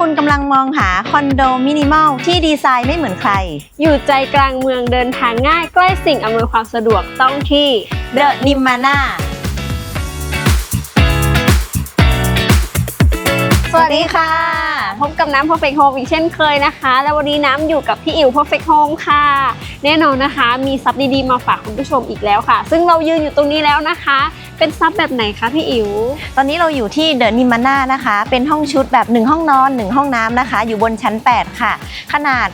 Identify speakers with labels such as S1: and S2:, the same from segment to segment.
S1: คุณกำลังมองหาคอนโดมินิมอลที่ดีไซน์ไม่เหมือนใคร
S2: อยู่ใจกลางเมืองเดินทางง่ายใกล้สิ่งอำนวยความสะดวกต้องที่
S1: The n i m a n a สวัสดีค่ะ
S2: กับน้ำ Perfect Home อีกเช่นเคยนะคะ แล้ววันนี้น้ำอยู่กับพี่อิ๋ว Perfect Home ค่ะ แน่นอนนะคะ มีซับดีๆมาฝากคุณผู้ชมอีกแล้วค่ะ ซึ่งเรายืนอยู่ตรงนี้แล้วนะคะ เป็นซับแบบไหนคะพี่อิ๋ว
S1: ตอนนี้เราอยู่ที่ The n i m a n a นะคะ เป็นห้องชุดแบบ 1 ห้องนอน 1 ห้องน้ำนะคะ อยู่บนชั้น 8 ค่ะ ขนาด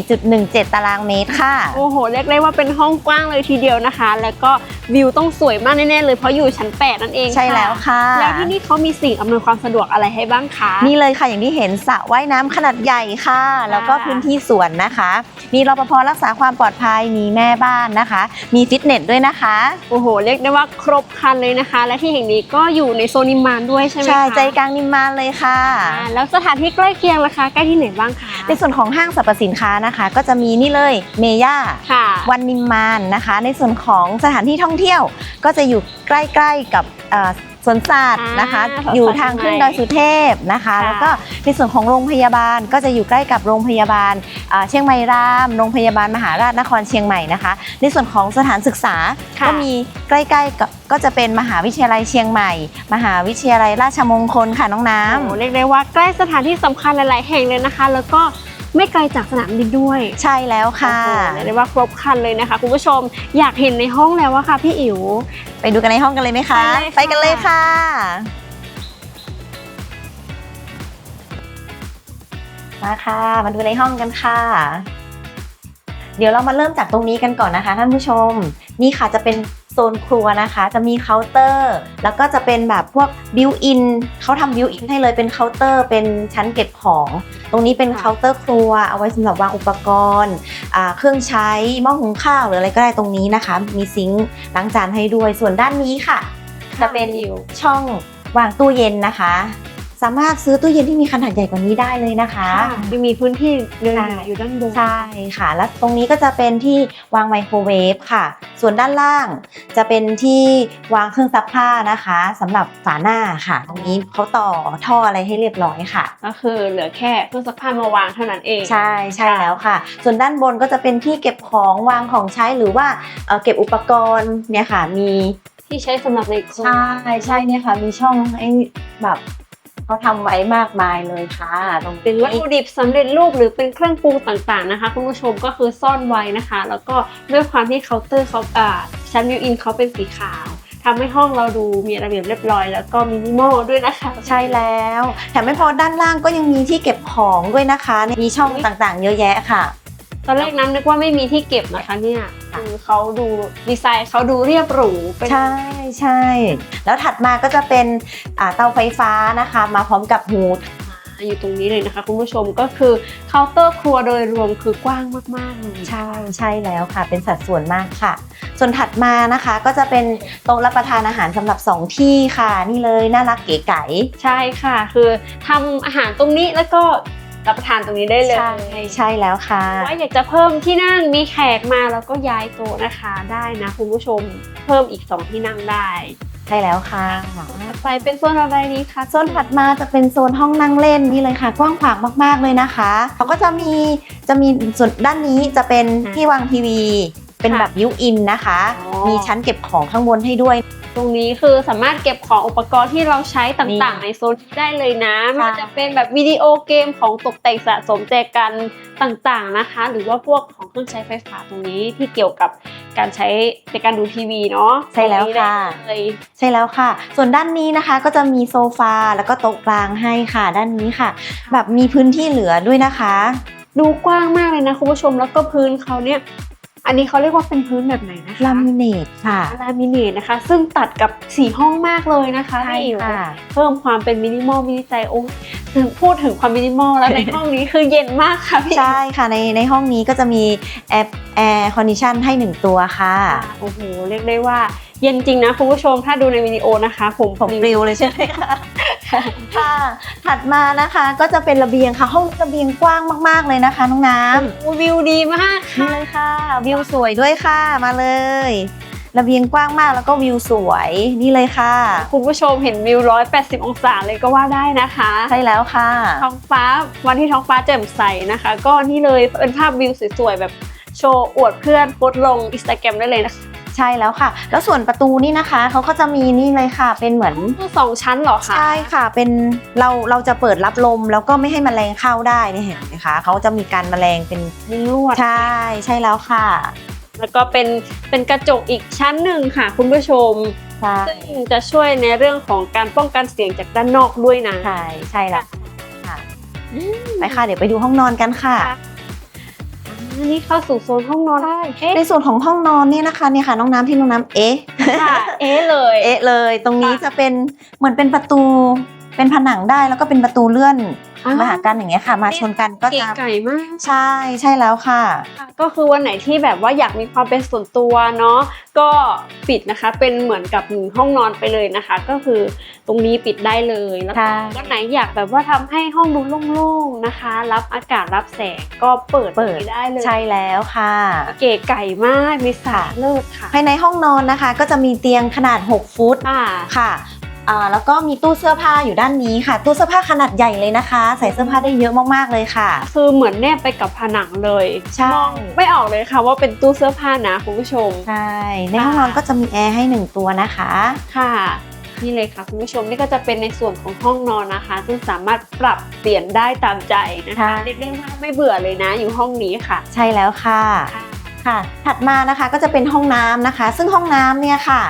S1: 44.17 ตารางเมตรค่ะ
S2: โอ้โหเรียกได้ว่าเป็นห้องกว้างเลยทีเดียวนะคะ แล้วก็วิวต้องสวยมากแน่ๆเลยเพราะอยู่ชั้น 8 นั่นเอง
S1: ใช่แล้วค่ะ
S2: แล้วที่นี่เขามีสิ่งอำนวยความสะดวกอะไรให้บ้างคะ
S1: นี่เลยค่ะอย่างที่เห็นสระว่ายน้ำขนาดใหญ่ค่ะ แล้วก็พื้นที่สวนนะคะ มีรปภรักษาความปลอดภัยมีแม่บ้านนะคะ มีฟิตเนสด้วยนะคะ
S2: โอ้โหเรียกได้ว่าครบครันเลยนะคะ และที่แห่งนี้ก็อยู่ในโซนนิมมานด้วยใช่ไหมคะ
S1: ใช่ใจกลางนิมมานเลยค่ะ
S2: อ่าแล้วสถานที่ใกล้เคียงล่ะคะใกล้ที่ไหนบ้างคะ
S1: ในส่วนของห้างสรรพสินค้านะคะ ก็จะมีนี่เลยเมย่า
S2: ค่ะ
S1: วันนิมมานนะคะ ในส่วนของสถานที่ท่องเที่ยวก็จะอยู่ใกล้ๆกับเอ่อ สวนสัตว์นะคะ
S2: อ่า
S1: อยู่ทางขึ้นดอยสุเทพนะคะ
S2: ค่ะ
S1: แล้วก็ในส่วนของโรงพยาบาลก็จะอยู่ใกล้กับโรงพยาบาลอ่าเชียงใหม่ราม โรงพยาบาลมหาราชนครเชียงใหม่นะคะ ในส่วนของสถานศึกษา
S2: ค่ะ
S1: ก็มีใกล้ๆกับก็จะเป็นมหาวิทยาลัยเชียงใหม่ มหาวิทยาลัยราชมงคลค่ะน้องน้
S2: โอ้โหเรียกได้ว่าใกล้สถานที่สำคัญหลาย ๆ แห่งเลยนะคะ แล้วก็ ไม่ไกลจากสนามบินด้วยำ
S1: ใช่แล้วค่ะ
S2: โอ้โหเรียกได้ว่าครบครันเลยนะคะ คุณผู้ชมอยากเห็นในห้องแล้วอะค่ะพี่อิ๋ว
S1: ไปดูกันในห้องกันเลยไหมคะ
S2: ไปเลยค่ะ
S1: ไปกันเลยค่ะมาค่ะ มาดูในห้องกันค่ะ เดี๋ยวเรามาเริ่มจากตรงนี้กันก่อนนะคะท่านผู้ชม นี่ค่ะจะเป็น โซนครัวนะคะ จะมีเคาน์เตอร์ แล้วก็จะเป็นแบบพวกบิวอินเขาทำบิวอินให้เลยเป็นเคาน์เตอร์ เป็นชั้นเก็บของ ตรงนี้เป็น
S2: ค่ะ
S1: เคาน์เตอร์ครัว เอาไว้สำหรับวางอุปกรณ์อ่าเครื่องใช้หม้อหุงข้าวหรืออะไรก็ได้ตรงนี้นะคะ มีซิงค์ล้างจานให้ด้วยส่วนด้านนี้ค่ะ จะเป็นช่องวางตู้เย็นนะคะ สามารถซื้อตู้เย็นที่มีขนาดใหญ่กว่านี้ได้เลยนะคะ
S2: ที่มีพื้นที่เดิน
S1: ใช่
S2: อยู่ด้านบน
S1: ใช่ค่ะ แล้วตรงนี้ก็จะเป็นที่วางไมโครเวฟค่ะ ส่วนด้านล่างจะเป็นที่วางเครื่องซักผ้านะคะสำหรับฝาหน้าค่ะ ตรงนี้เขาต่อท่ออะไรให้เรียบร้อยค่ะ
S2: ก็คือเหลือแค่เครื่องซักผ้ามาวางเท่านั้นเอง
S1: ใช่ใช่แล้วค่ะ ส่วนด้านบนก็จะเป็นที่เก็บของวางของใช้หรือว่าเอ่อเก็บอุปกรณ์เนี่ยค่ะมี
S2: ที่ใช้สำหรับในครัว
S1: ใช่ใช่เนี่ยค่ะมีช่องให้แบบ เขาทำไว้มากมายเลยค่ะตรง
S2: เป็นวัตถุดิบสำเร็จรูปหรือเป็นเครื่องปรุงต่างๆนะคะคุณผู้ชมก็คือซ่อนไว้นะคะ แล้วก็ด้วยความที่เคาน์เตอร์เขาอ่าชั้นวิวอินเขาเป็นสีขาวทำให้ห้องเราดูมีระเบียบเรียบร้อย แล้วก็มินิมอลด้วยนะคะ
S1: ใช่แล้ว แถมไม่พอด้านล่างก็ยังมีที่เก็บของด้วยนะคะ มีช่องต่างๆ เยอะแยะค่ะ
S2: ตอนแรกน้ำนึกว่าไม่มีที่เก็บนะคะเนี่ยคือเขาดูดีไซน์เขาดูเรียบหรูเป็น
S1: ใช่ใช่แล้วถัดมาก็จะเป็นอ่าเตาไฟฟ้านะคะ มาพร้อมกับฮูด
S2: อยู่ตรงนี้เลยนะคะคุณผู้ชมก็คือเคาน์เตอร์ครัวโดยรวมคือกว้างมากๆเลย
S1: ใช่ใช่แล้วค่ะ เป็นสัดส่วนมากค่ะ ส่วนถัดมานะคะก็จะเป็นโต๊ะรับประทานอาหารสำหรับ 2 ที่ค่ะ นี่เลยน่ารักเก๋ไก๋
S2: ใช่ค่ะ คือทำอาหารตรงนี้แล้วก็ รับประทานตรงนี้ได้เลย
S1: ใช่ใช่แล้วค่ะ
S2: ว่าอยากจะเพิ่มที่นั่งมีแขกมาแล้วก็ย้ายโต๊ะนะคะได้นะคุณผู้ชมเพิ่มอีก 2 ที่นั่งได้
S1: ใช่แล้วค่ะ
S2: ไปเป็นโซนอะไรดีคะ
S1: โซนถัดมาจะเป็นโซนห้องนั่งเล่นนี่เลยค่ะ กว้างขวางมาก ๆ เลยนะคะเขาก็จะมีจะมีส่วนด้านนี้จะเป็นที่วางทีวี เป็นแบบยิวอินนะคะ มีชั้นเก็บของข้างบนให้ด้วย
S2: ตรงนี้คือสามารถเก็บของอุปกรณ์ที่เราใช้ต่างๆ ในโซนได้เลยนะไม่ว่าจะเป็นแบบวิดีโอเกมของตกแต่งสะสมแจกันต่างๆนะคะ หรือว่าพวกของเครื่องใช้ไฟฟ้าตรงนี้ที่เกี่ยวกับการใช้ในการดูทีวีเนาะ
S1: ใช่แล้วค่ะ
S2: ตรงนี้ได้เลย
S1: ใช่แล้วค่ะ ส่วนด้านนี้นะคะก็จะมีโซฟาแล้วก็โต๊ะกลางให้ค่ะ ด้านนี้ค่ะ แบบมีพื้นที่เหลือด้วยนะคะ
S2: ดูกว้างมากเลยนะคุณผู้ชมแล้วก็พื้นเขาเนี่ย อันนี้เขาเรียกว่าเป็นพื้นแบบไหนนะคะ
S1: ลามิเนตค่ะ
S2: ลามิเนตนะคะ ซึ่งตัดกับสีห้องมากเลยนะคะ
S1: ใช่
S2: พี่อิ๋ว
S1: ค่ะ
S2: เพิ่มความเป็นมินิมอลมินิใจโอ้ถึงพูดถึงความมินิมอลแล้วในห้องนี้คือเย็นมากค่ะพี่อิ๋ว
S1: ใช่ค่ะในในห้องนี้ก็จะมีแอร์แอร์คอนดิชันให้หนึ่งตัวค่ะ
S2: โอ้โหเรียกได้ว่าเย็นจริงนะคุณผู้ชมถ้าดูในวิดีโอนะคะ ผม
S1: ผมปลิวเลยใช่ไหมคะ ค่ะถัดมานะคะก็จะเป็นระเบียงค่ะ ห้องระเบียงกว้างมาก ๆ เลยนะคะน้องน้ำ
S2: โอ้วิวดีมาก
S1: นี่
S2: ค่ะ
S1: เลยค่ะ วิวสวยด้วยค่ะมาเลย ระเบียงกว้างมากแล้วก็วิวสวยนี่เลยค่ะ
S2: คุณผู้ชมเห็นวิว 180 องศาเลยก็ว่าได้นะคะ
S1: ใช่แล้วค่ะ
S2: ท้องฟ้าวันที่ท้องฟ้าแจ่มใสนะคะ ก็นี่เลยเป็นภาพวิวสวยๆแบบโชว์อวดเพื่อนโพสต์ลงอินสตาแกรมได้เลยนะคะ
S1: ใช่แล้วค่ะ แล้วส่วนประตูนี่นะคะเขาก็จะมีนี่เลยค่ะ เป็นเหมือน
S2: สองชั้นเหรอคะ
S1: ใช่ค่ะเป็นเราเราจะเปิดรับลมแล้วก็ไม่ให้แมลงเข้าได้เนี่ยเห็นไหมคะเขาจะมีการแมลงเป็น
S2: มุ้งลวด
S1: ใช่ใช่แล้วค่ะ
S2: แล้วก็เป็นเป็นกระจกอีกชั้นหนึ่งค่ะ คุณผู้ชม
S1: ใช่
S2: ซึ่งจะช่วยในเรื่องของการป้องกันเสียงจากด้านนอกด้วยนะ
S1: ใช่ใช่แล้วค่ะไปค่ะเดี๋ยวไปดูห้องนอนกันค่ะ
S2: อั นนี้เข้าสู่โซนห้องนอนเอ๊ะ
S1: ในส่วนของห้องนอนเนี่ยนะคะเนี่ยค่ะน้องน้ำที่น้องน้ำเอ๊ะ
S2: ค่ะเอ๊ะเลย
S1: เอ๊ะเลย ตรงนี้
S2: ค่ะ
S1: จะเป็นเหมือนเป็นประตู เป็นผนังได้แล้วก็เป็นประตูเลื่อน
S2: อ่าม
S1: มาหากันอย่างเงี้ยค่ะ มาชนกันก็
S2: เก๋
S1: จะ
S2: ไก่มาก
S1: ใช่ใช่แล้วค่ะ
S2: ค่ะ ก็คือวันไหนที่แบบว่าอยากมีความเป็นส่วนตัวเนาะก็ปิดนะคะเป็นเหมือนกับหนึ่งห้องนอนไปเลยนะคะ ก็คือตรงนี้ปิดได้เลยแล้วก็
S1: ใช่
S2: วันไหนอยากแบบว่าทำให้ห้องดูโล่งๆนะคะ รับอากาศรับแสงก็เปิด
S1: เปิด
S2: ไปได้เลย
S1: ใช่แล้วค่ะ
S2: เก๋ไก่มากมีสระเลิศค่ะ
S1: ภายในห้องนอนนะคะ ก็จะมีเตียงขนาด 6 ฟุต
S2: ค่ะ
S1: ค่ะ อ่าแล้วก็มีตู้เสื้อผ้าอยู่ด้านนี้ค่ะ ตู้เสื้อผ้าขนาดใหญ่เลยนะคะ ใส่เสื้อผ้าได้เยอะมากๆเลยค่ะ
S2: คือเหมือนแนบไปกับผนังเลย
S1: ใช่
S2: มองไม่ออกเลยค่ะว่าเป็นตู้เสื้อผ้านะคุณผู้ชม
S1: ใช่ ในห้องนอนก็จะมีแอร์ให้หนึ่งตัวนะคะ
S2: ค่ะ นี่เลยค่ะคุณผู้ชมนี่ก็จะเป็นในส่วนของห้องนอนนะคะ ซึ่งสามารถปรับเปลี่ยนได้ตามใจนะคะ
S1: ค่ะ
S2: เรียกได้ว่าไม่เบื่อเลยนะอยู่ห้องนี้ค่ะ
S1: ใช่แล้วค่ะ
S2: ค่ะ
S1: ค่ะถัดมานะคะก็จะเป็นห้องน้ำนะคะ ซึ่งห้องน้ำเนี่ยค่ะ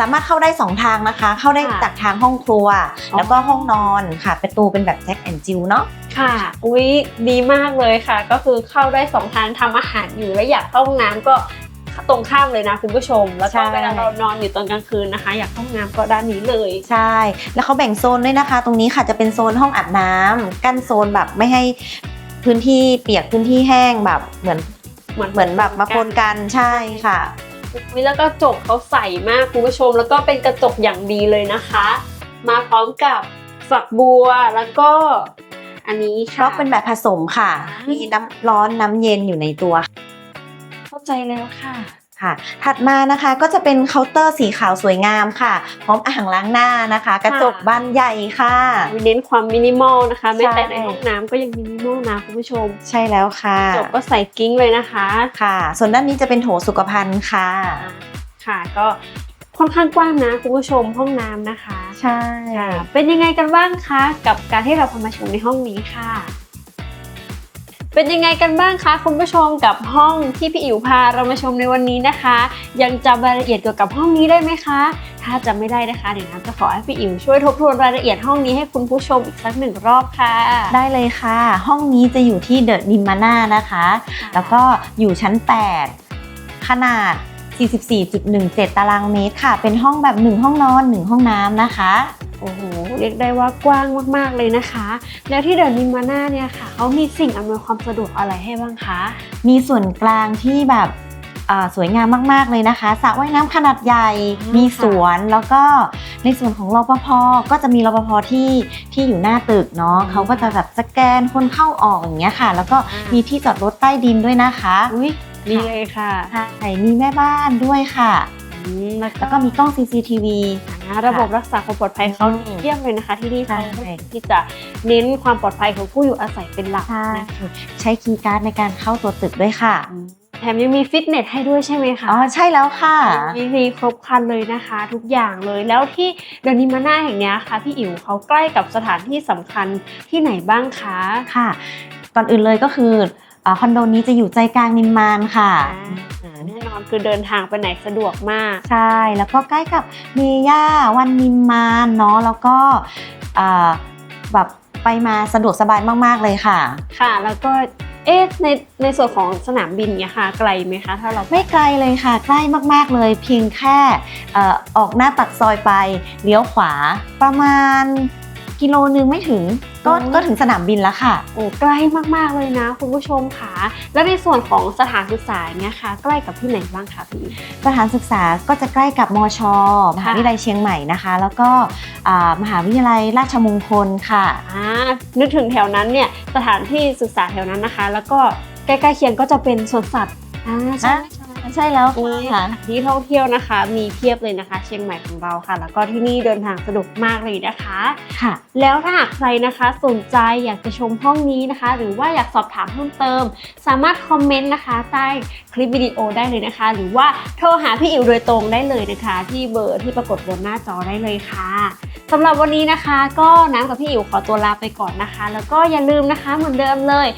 S1: สามารถเข้าได้สองทางนะคะ เข้าได้
S2: ค่ะ
S1: จากทางห้องครัว
S2: อ๋อ
S1: แล้วก็ห้องนอนค่ะ ประตูเป็นแบบแจ็คแอนจิลเนาะ
S2: ค่ะอุ๊ยดีมากเลยค่ะ ก็คือเข้าได้สองทางทำอาหารอยู่แล้วอยากเข้าห้องน้ำก็ตรงข้ามเลยนะคุณผู้ชม แล้วก็
S1: ใช่
S2: เวลาเรานอนอยู่ตอนกลางคืนนะคะ อยากเข้าห้องน้ำก็ด้านนี้เลย
S1: ใช่ แล้วเขาแบ่งโซนด้วยนะคะ ตรงนี้ค่ะจะเป็นโซนห้องอาบน้ำกั้นโซนแบบไม่ให้พื้นที่เปียกพื้นที่แห้งแบบเหมือน
S2: เหมือน
S1: เหมือนแบบมาปนกันใช่ค่ะ
S2: อุ๊ยแล้วก็กระจกเขาใสมากคุณผู้ชม แล้วก็เป็นกระจกอย่างดีเลยนะคะ มาพร้อมกับฝักบัวแล้วก็ อันนี้
S1: เพ
S2: ค่ะ
S1: ราะเป็นแบบผสมค่ะ มีน้ำร้อนน้ำเย็นอยู่ในตัว
S2: เข้าใจแล้วค่ะ
S1: ค่ะ ถัดมานะคะก็จะเป็นเคาน์เตอร์สีขาวสวยงามค่ะ พร้อมอ่างล้างหน้านะคะ กระจกบานใหญ่ค่ะ
S2: เน้นความมินิมอลนะคะแม้แต่
S1: ใช่
S2: ในห้องน้ำก็ยังมินิมอลนะคุณผู้ชม
S1: ใช่แล้วค่ะ
S2: จบก็ใส่กิ้งเลยนะคะ
S1: ค่ะ ส่วนด้านนี้จะเป็นโถสุขภัณฑ์ค่ะ
S2: ค่ะก็ค่อนข้างกว้างนะคุณผู้ชมห้องน้ำนะคะ
S1: ใช่
S2: ค่ะเป็นยังไงกันบ้างคะกับการที่เราพามาชมในห้องนี้ค่ะ เป็นยังไงกันบ้างคะคุณผู้ชมกับห้องที่พี่อิ๋วพาเรามาชมในวันนี้นะคะ ยังจำรายละเอียดเกี่ยวกับห้องนี้ได้ไหมคะ ถ้าจำไม่ได้นะคะเดี๋ยวน้ำจะขอให้พี่อิ๋วช่วยทบทวนรายละเอียดห้องนี้ให้คุณผู้ชมอีกสักหนึ่งรอบค่ะ
S1: ได้เลยค่ะ ห้องนี้จะอยู่ที่เดอะนิมมาน่านะคะ แล้วก็อยู่ชั้น 8 ขนาด 44.17 ตารางเมตรค่ะ เป็นห้องแบบ 1 ห้องนอน 1 ห้องน้ำนะคะ
S2: โอ้โห เรียกได้ว่ากว้างมากๆเลยนะคะ แล้วที่เดอะนิมมาน่าเนี่ยค่ะเขามีสิ่งอำนวยความสะดวกอะไรให้บ้างคะ มี
S1: มีส่วนกลางที่แบบอ่าสวยงามมาก ๆ เลยนะคะสระว่ายน้ำขนาดใหญ่
S2: อ่ามี
S1: มีสวนแล้วก็ในส่วนของรปภก็จะมีรปภที่ที่อยู่หน้าตึกเนาะ
S2: อืม
S1: เขาก็จะแบบสแกนคนเข้าออกอย่างเงี้ยค่ะ แล้วก็
S2: อ่ามี
S1: มีที่จอดรถใต้ดินด้วยนะคะ
S2: อุ้ยดีเลยค่ะ
S1: ใช่มีแม่บ้านด้วยค่ะ
S2: อืมแล้ว
S1: แล้วก็มีกล้อง CCTV
S2: อ่าระบบรักษาความปลอดภัยเขา
S1: อืม
S2: เยี่ยมเลยนะคะที่นี่เขา
S1: ใช่
S2: ที่จะเน้นความปลอดภัยของผู้อยู่อาศัยเป็นหลัก
S1: ใช่
S2: นะคะ
S1: ใช้คีย์การ์ดในการเข้าตัวตึกด้วยค่ะ
S2: อืมแถมยังมีฟิตเนสให้ด้วยใช่ไหมคะ
S1: อ๋อ ใช่แล้วค่ะ
S2: มีมีครบครันเลยนะคะ ทุกอย่างเลยแล้วที่เดนิมาน่าแห่งเนี้ยค่ะพี่อิ๋วเขาใกล้กับสถานที่สำคัญที่ไหนบ้างคะ
S1: ค่ะ ก่อนอื่นเลยก็คืออ่าคอนโดนี้จะอยู่ใจกลางนิมมานค่ะ
S2: อ่า แน่นอนคือเดินทางไปไหนสะดวกมาก
S1: ใช่ แล้วก็ใกล้กับเมย่าวันนิมมานเนาะแล้วก็อ่าแบบไปมาสะดวกสบายมาก ๆ เลยค่ะ
S2: ค่ะ แล้วก็เอ๊ะในในส่วนของสนามบินเนี่ยค่ะไกลไหมคะถ้าเรา
S1: ไม่ไกลเลยค่ะ ใกล้มาก ๆ เลย เพียงแค่เอ่อออกหน้าปากซอยไปเลี้ยวขวาประมาณ กิโลนึงไม่ถึงก็ก็ถึงสนามบินแล้วค่ะ
S2: โอ้ใกล้มากๆเลยนะ คุณผู้ชมค่ะ แล้วในส่วนของสถานศึกษาเนี่ยค่ะ ใกล้กับที่ไหนบ้างคะพี่
S1: สถานศึกษาก็จะใกล้กับมชมหาวิทยาลัยเชียงใหม่นะคะ แล้วก็อ่ามหาวิทยาลัยราชมงคลค่ะ
S2: อ่านึกถึงแถวนั้นเนี่ยสถานที่ศึกษาแถวนั้นนะคะ แล้วก็ใกล้ๆเคียงก็จะเป็นสวนสัตว์อ่าใช่ ใช่
S1: ใช่แล้ว
S2: นี่
S1: ค่ะ
S2: ที่ท่องเที่ยวนะคะ มีเพียบเลยนะคะ เชียงใหม่ของเราค่ะ แล้วก็ที่นี่เดินทางสะดวกมากเลยนะคะ
S1: ค่ะ
S2: แล้วถ้าหากใครนะคะสนใจอยากจะชมห้องนี้นะคะ หรือว่าอยากสอบถามเพิ่มเติม สามารถคอมเมนต์นะคะใต้คลิปวิดีโอได้เลยนะคะ หรือว่าโทรหาพี่อิ๋วโดยตรงได้เลยนะคะ ที่เบอร์ที่ปรากฏบนหน้าจอได้เลยค่ะสำหรับวันนี้นะคะ ก็น้ำกับพี่อิ๋วขอตัวลาไปก่อนนะคะ แล้วก็อย่าลืมนะคะเหมือนเดิมเลย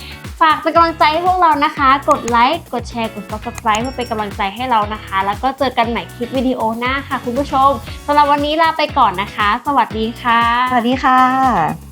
S2: ฝากเป็นกำลังใจให้พวกเรานะคะ กดไลค์ กดแชร์ กด subscribe เพื่อเป็นกำลังใจให้เรานะคะ แล้วก็เจอกันใหม่คลิปวิดีโอหน้าค่ะ คุณผู้ชมสำหรับวันนี้ลาไปก่อนนะคะ สวัสดีค่ะ
S1: สวัสดีค่ะ